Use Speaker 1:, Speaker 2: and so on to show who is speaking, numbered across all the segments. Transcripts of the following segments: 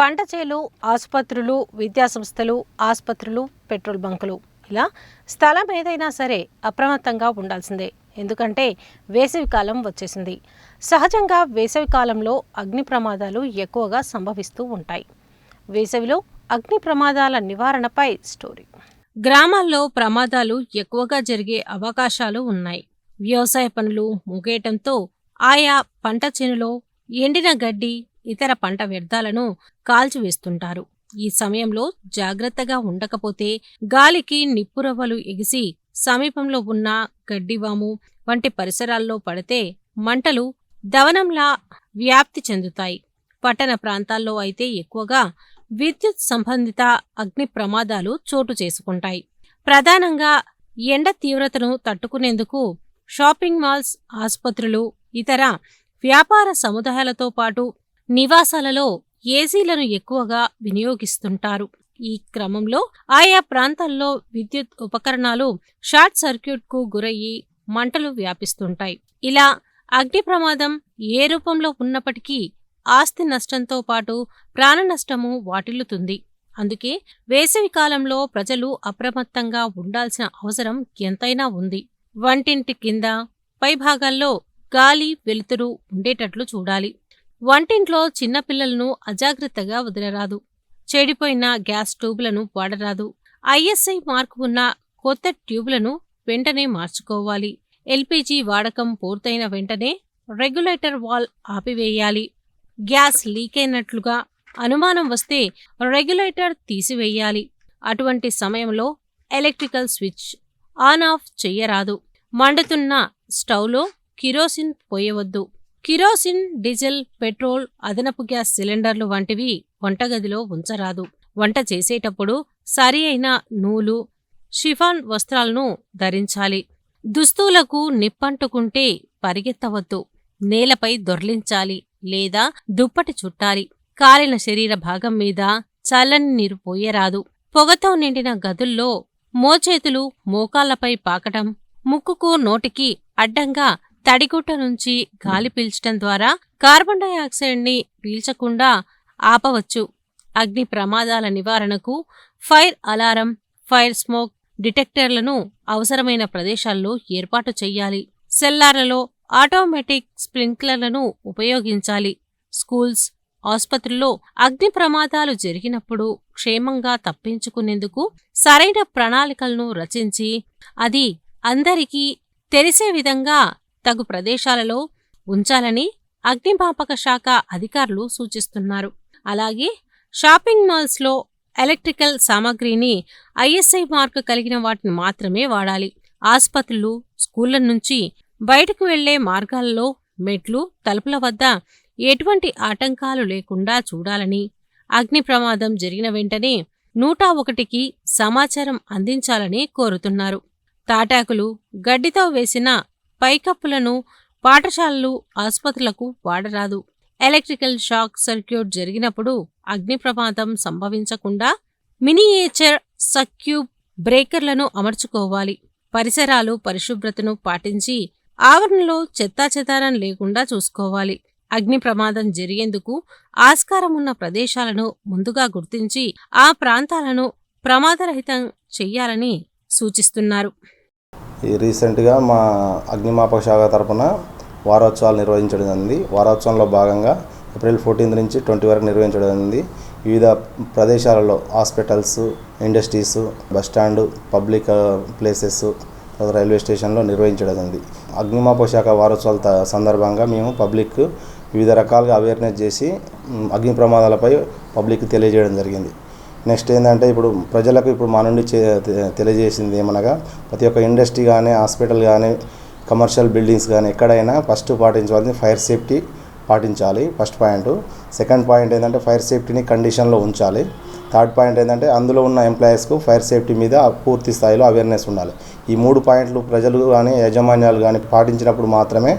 Speaker 1: పంట చేలు ఆసుపత్రులు విద్యాసంస్థలు ఆసుపత్రులు పెట్రోల్ బంకులు. ఇలా స్థలం ఏదైనా సరే అప్రమత్తంగా ఉండాల్సిందే. ఎందుకంటే వేసవికాలం వచ్చేసింది. సహజంగా వేసవికాలంలో అగ్ని ప్రమాదాలు ఎక్కువగా సంభవిస్తూ ఉంటాయి. వేసవిలో అగ్ని ప్రమాదాల నివారణపై స్టోరీ. గ్రామాల్లో ప్రమాదాలు ఎక్కువగా జరిగే అవకాశాలు ఉన్నాయి. వ్యవసాయ పనులు ముగేయటంతో ఆయా పంట చేనులో ఎండిన గడ్డి ఇతర పంట వ్యర్థాలను కాల్చివేస్తుంటారు. ఈ సమయంలో జాగ్రత్తగా ఉండకపోతే గాలికి నిప్పురవ్వలు ఎగిసి సమీపంలో ఉన్న గడ్డివాము వంటి పరిసరాల్లో పడితే మంటలు దవనంలా వ్యాప్తి చెందుతాయి. పట్టణ ప్రాంతాల్లో అయితే ఎక్కువగా విద్యుత్ సంబంధిత అగ్ని ప్రమాదాలు చోటు చేసుకుంటాయి. ప్రధానంగా ఎండ తీవ్రతను తట్టుకునేందుకు షాపింగ్ మాల్స్ ఆసుపత్రులు ఇతర వ్యాపార సముదాయాలతో పాటు నివాసాలలో ఏసీలను ఎక్కువగా వినియోగిస్తుంటారు. ఈ క్రమంలో ఆయా ప్రాంతాల్లో విద్యుత్ ఉపకరణాలు షార్ట్ సర్క్యూట్కు గురయ్యి మంటలు వ్యాపిస్తుంటాయి. ఇలా అగ్ని ప్రమాదం ఏ రూపంలో ఉన్నప్పటికీ ఆస్తి నష్టంతో పాటు ప్రాణ నష్టము వాటిల్లుతుంది. అందుకే వేసవి కాలంలో ప్రజలు అప్రమత్తంగా ఉండాల్సిన అవసరం ఎంతైనా ఉంది. వంటింటి కింద పైభాగాల్లో గాలి వెలుతురు ఉండేటట్లు చూడాలి. వంటింట్లో చిన్నపిల్లలను అజాగ్రత్తగా వదిలరాదు. చెడిపోయిన గ్యాస్ ట్యూబులను వాడరాదు. ఐఎస్ఐ మార్కు ఉన్న కొత్త ట్యూబులను వెంటనే మార్చుకోవాలి. ఎల్పిజి వాడకం పూర్తయిన వెంటనే రెగ్యులేటర్ వాల్ ఆపివేయాలి. గ్యాస్ లీక్ అయినట్లుగా అనుమానం వస్తే రెగ్యులేటర్ తీసివేయాలి. అటువంటి సమయంలో ఎలక్ట్రికల్ స్విచ్ ఆన్ ఆఫ్ చెయ్యరాదు. మండుతున్న స్టవ్లో కిరోసిన్ పోయవద్దు. కిరోసిన్ డీజిల్ పెట్రోల్ అదనపు గ్యాస్ సిలిండర్లు వంటివి వంటగదిలో ఉంచరాదు. వంట చేసేటప్పుడు సరి అయిన నూలు షిఫాన్ వస్త్రాలను ధరించాలి. దుస్తులకు నిప్పంటుకుంటే పరిగెత్తవద్దు. నేలపై దొర్లించాలి లేదా దుప్పటి చుట్టాలి. కాలిన శరీర భాగం మీద చల్లని నీరు పోయరాదు. పొగతో నిండిన గదుల్లో మోచేతులు మోకాళ్ళపై పాకటం ముక్కుకు నోటికి అడ్డంగా తడిగుట్ట నుంచి గాలి పీల్చటం ద్వారా కార్బన్ డయాక్సైడ్ని పీల్చకుండా ఆపవచ్చు. అగ్ని ప్రమాదాల నివారణకు ఫైర్ అలారం ఫైర్ స్మోక్ డిటెక్టర్లను అవసరమైన ప్రదేశాల్లో ఏర్పాటు చేయాలి. సెల్లార్లలో ఆటోమేటిక్ స్ప్రింక్లర్లను ఉపయోగించాలి. స్కూల్స్ ఆసుపత్రుల్లో అగ్ని ప్రమాదాలు జరిగినప్పుడు క్షేమంగా తప్పించుకునేందుకు సరైన ప్రణాళికలను రచించి అది అందరికీ తెలిసే విధంగా తగు ప్రదేశాలలో ఉంచాలని అగ్నిమాపక శాఖ అధికారులు సూచిస్తున్నారు. అలాగే షాపింగ్ మాల్స్లో ఎలక్ట్రికల్ సామాగ్రిని ఐఎస్ఐ మార్క్ కలిగిన వాటిని మాత్రమే వాడాలి. ఆసుపత్రులు స్కూళ్ళ నుంచి బయటకు వెళ్ళే మార్గాల్లో మెట్లు తలుపుల వద్ద ఎటువంటి ఆటంకాలు లేకుండా చూడాలని అగ్ని ప్రమాదం జరిగిన వెంటనే నూట ఒకటికి సమాచారం అందించాలని కోరుతున్నారు. తాటాకులు గడ్డితో వేసిన పైకప్పులను పాఠశాలలు ఆసుపత్రులకు వాడరాదు. ఎలక్ట్రికల్ షాక్ సర్క్యూట్ జరిగినప్పుడు అగ్ని ప్రమాదం సంభవించకుండా మినియేచర్ సక్యూబ్ బ్రేకర్లను అమర్చుకోవాలి. పరిసరాలు పరిశుభ్రతను పాటించి ఆవరణలో చెత్తాచెదారం లేకుండా చూసుకోవాలి. అగ్ని ప్రమాదం జరిగేందుకు ఆస్కారం ఉన్న ప్రదేశాలను ముందుగా గుర్తించి ఆ ప్రాంతాలను ప్రమాదరహితం చెయ్యాలని సూచిస్తున్నారు.
Speaker 2: ఈ రీసెంట్గా మా అగ్నిమాపక శాఖ తరపున వారోత్సవాలు నిర్వహించడం జరిగింది. వారోత్సవంలో భాగంగా ఏప్రిల్ ఫోర్టీన్త్ నుంచి ట్వంటీ వరకు నిర్వహించడం జరిగింది. వివిధ ప్రదేశాలలో hospitals industries bus stand public places railway స్టేషన్లో నిర్వహించడం జరిగింది. అగ్నిమాపక శాఖ వారోత్సవాల త- సందర్భంగా మేము పబ్లిక్ వివిధ రకాలుగా అవేర్నెస్ చేసి అగ్ని ప్రమాదాలపై పబ్లిక్ తెలియజేయడం జరిగింది. నెక్స్ట్ ఏంటంటే ఇప్పుడు ప్రజలకు ఇప్పుడు మా నుండి చే- తె- తెలియజేసింది ఏమనగా ప్రతి ఒక్క ఇండస్ట్రీ కానీ హాస్పిటల్ కానీ కమర్షియల్ బిల్డింగ్స్ కానీ ఎక్కడైనా ఫస్ట్ పాటించవలసింది ఫైర్ సేఫ్టీ పాటించాలి ఫస్ట్ పాయింట్. సెకండ్ పాయింట్ ఏంటంటే ఫైర్ సేఫ్టీని కండిషన్లో ఉంచాలి. థర్డ్ పాయింట్ ఏంటంటే అందులో ఉన్న ఎంప్లాయీస్కు ఫైర్ సేఫ్టీ మీద పూర్తి స్థాయిలో అవేర్నెస్ ఉండాలి. ఈ మూడు పాయింట్లు ప్రజలు కానీ యాజమాన్యాలు కానీ పాటించినప్పుడు మాత్రమే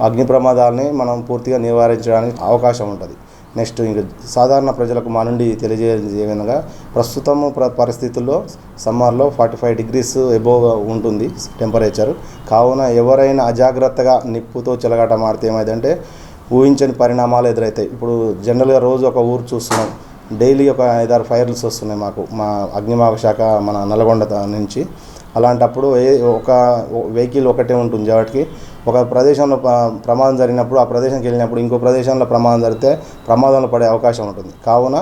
Speaker 2: అగ్ని ప్రమాదాలని మనం పూర్తిగా నివారించడానికి అవకాశం ఉంటుంది. నెక్స్ట్ ఇంక సాధారణ ప్రజలకు మా నుండి తెలియజేయ విధంగా ప్రస్తుతం ప్ర పరిస్థితుల్లో సమ్మర్లో ఫార్టీ ఫైవ్ డిగ్రీస్ ఎబోవ్ ఉంటుంది టెంపరేచర్. కావున ఎవరైనా అజాగ్రత్తగా నిప్పుతో చెలగాట మారితే ఏమైందంటే ఊహించని పరిణామాలు ఎదురవుతాయి ఇప్పుడు జనరల్గా రోజు ఒక ఊరు చూస్తున్నాం. డైలీ ఒక ఐదారు ఫైర్స్ వస్తున్నాయి మాకు. మా అగ్నిమాపక శాఖ మన నల్గొండ నుంచి. అలాంటప్పుడు ఏ ఒక వెహికల్ ఒకటే ఉంటుంది వాటికి. ఒక ప్రదేశంలో ప్రమాదం జరిగినప్పుడు ఆ ప్రదేశానికి వెళ్ళినప్పుడు ఇంకో ప్రదేశంలో ప్రమాదం జరిగితే ప్రమాదంలో పడే అవకాశం ఉంటుంది. కావున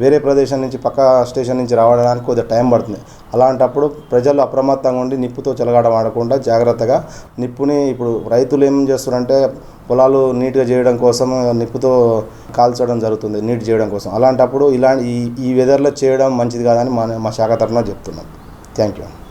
Speaker 2: వేరే ప్రదేశం నుంచి పక్క స్టేషన్ నుంచి రావడానికి కొద్దిగా టైం పడుతుంది. అలాంటప్పుడు ప్రజలు అప్రమత్తంగా ఉండి నిప్పుతో చెలగాటం ఆడకుండా జాగ్రత్తగా నిప్పుని ఇప్పుడు రైతులు ఏం చేస్తారంటే పొలాలు నీట్గా చేయడం కోసం నిప్పుతో కాల్చడం జరుగుతుంది నీట్ చేయడం కోసం. అలాంటప్పుడు ఇలాంటి ఈ ఈ వెదర్లో చేయడం మంచిది కాదని మా మా శాఖ తరఫున చెప్తున్నాం. Thank you